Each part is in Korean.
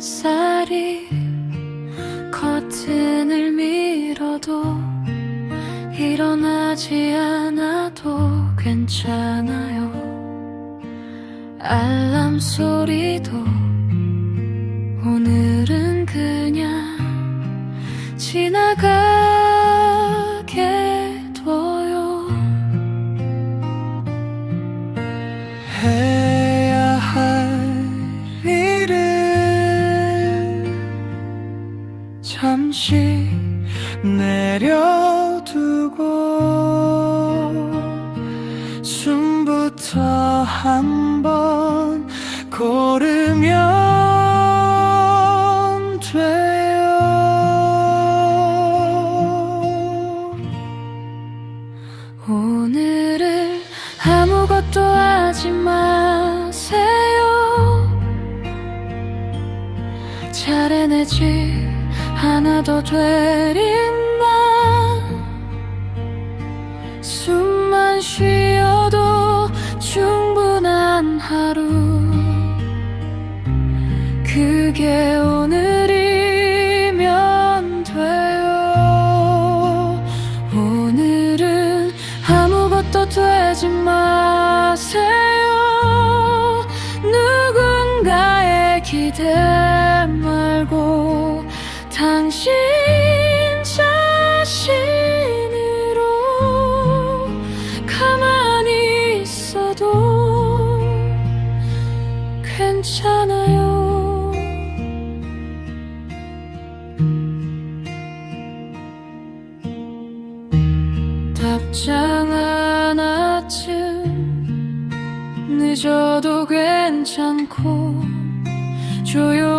쌀이 커튼을 밀어도 일어나지 않아도 괜찮아요. 알람 소리도 잠시 내려두고 숨부터 한번 고르면 돼요 오늘을 아무것도 하지 마세요. 잘 해내지 않아도 되리만 숨만 쉬어도 충분한 하루. 그게 오늘이면 돼요. 오늘은 아무것도 되지 마세요. 누군가의 기대 말고 당신 자신으로 가만히 있어도 괜찮아요. 답장 하나쯤 늦어도 괜찮고 조용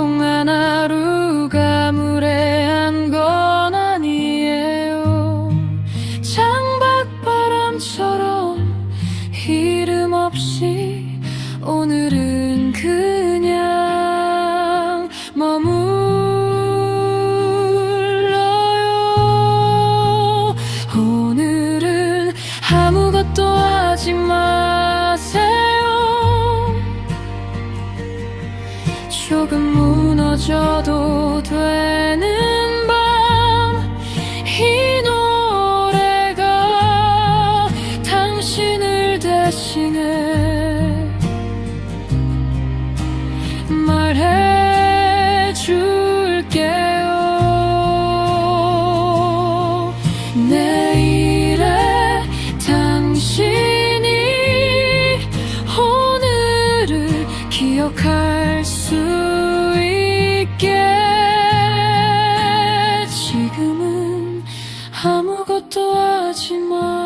하지 마세요. 조금 무너져도 되는 밤 이 노래가 당신을 대신해 기억할 수 있게. 지금은 아무것도 하지 마세요